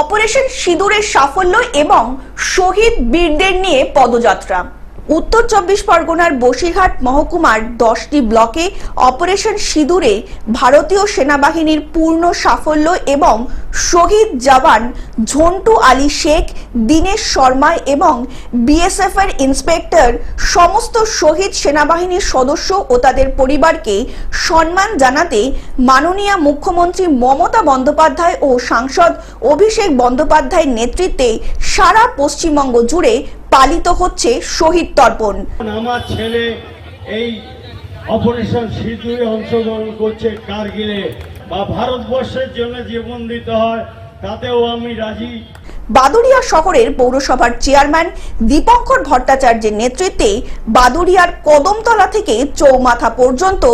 Operation সিঁদুরের সাফল্য এবং শহীদ বীরদের নিয়ে পদযাত্রা। উত্তর চব্বিশ পরগনার বসিরহাট মহকুমার দশটি ব্লকে অপারেশন সিঁদুরে ভারতীয় সেনাবাহিনীর পূর্ণ সাফল্য এবং শহীদ জওয়ান ঝন্টু আলী শেখ, দীনেশ শর্মা এবং বিএসএফ এর ইন্সপেক্টর, সমস্ত শহীদ সেনাবাহিনীর সদস্য ও তাদের পরিবারকে সম্মান জানাতে মাননীয় মুখ্যমন্ত্রী মমতা বন্দ্যোপাধ্যায় ও সাংসদ অভিষেক বন্দ্যোপাধ্যায়ের নেতৃত্বে সারা পশ্চিমবঙ্গ জুড়ে পালিত হচ্ছে শহীদ তর্পণ। আমার ছেলে এই অপারেশন সিঁদুরে অংশগ্রহণ করছে কারগিলে। বা ভারতবর্ষের জন্য জীবন দিতে হয়, তাতেও আমি রাজি। বাদুড়িয়া শহরের পৌরসভার চেয়ারম্যান দীপঙ্কর ভট্টাচার্যের নেতৃত্বে বাদুড়িয়ার কদমতলা থেকে চৌমাথা পর্যন্ত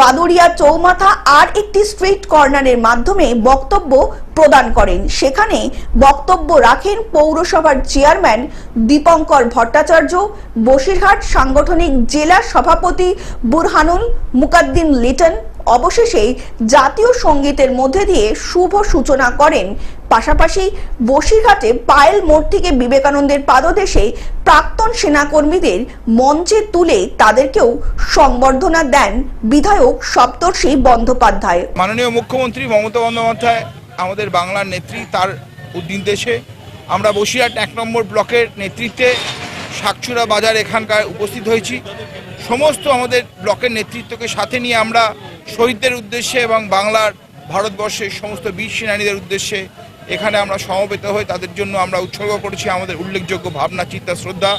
বাদুড়িয়া চৌমাথা আর একটি স্ট্রিট কর্নারের মাধ্যমে বক্তব্য প্রদান করেন। সেখানে বক্তব্য রাখেন পৌরসভার চেয়ারম্যান দীপঙ্কর ভট্টাচার্য, বসিরহাট সাংগঠনিক জেলা সভাপতি বুরহানুল মুকাদ্দিন লিটন অবশেষে জাতীয় সঙ্গীতের মধ্যে দিয়ে শুভ সূচনা করেন। পাশাপাশি বসিরহাটে পায়েল মোড় থেকে বিবেকানন্দের পাদদেশে প্রাক্তন সেনাকর্মীদের মঞ্চে তুলে তাদেরকেও সংবর্ধনা দেন বিধায়ক সপ্তর্ষি বন্দ্যোপাধ্যায়। মাননীয় মুখ্যমন্ত্রী মমতা বন্দ্যোপাধ্যায় আমাদের বাংলার নেত্রী, তার নির্দেশে আমরা বসিরহাট এক নম্বর ব্লকের নেতৃত্বে শাকচুরা বাজার এখানকার উপস্থিত হয়েছি। সমস্ত আমাদের ব্লকের নেতৃত্বকে সাথে নিয়ে আমরা শহীদদের উদ্দেশ্যে এবং বাংলার ভারতবর্ষের সমস্ত বীর সেনানীদের উদ্দেশ্যে এখানে আমরা সমবেত হয়ে তাদের জন্য আমরা উৎসর্গ করেছি আমাদের উল্লেখযোগ্য ভাবনা, চিন্তা, শ্রদ্ধা।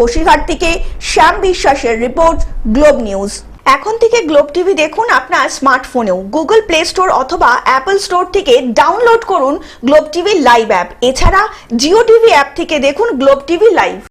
বসিরহাট থেকে শ্যাম বিশ্বাসের রিপোর্ট, গ্লোব নিউজ। এখন থেকে গ্লোব টিভি দেখুন আপনার স্মার্টফোনেও। গুগল প্লে স্টোর অথবা অ্যাপল স্টোর থেকে ডাউনলোড করুন গ্লোব টিভি লাইভ অ্যাপ। এছাড়া জিও টিভি অ্যাপ থেকে দেখুন গ্লোব টিভি লাইভ।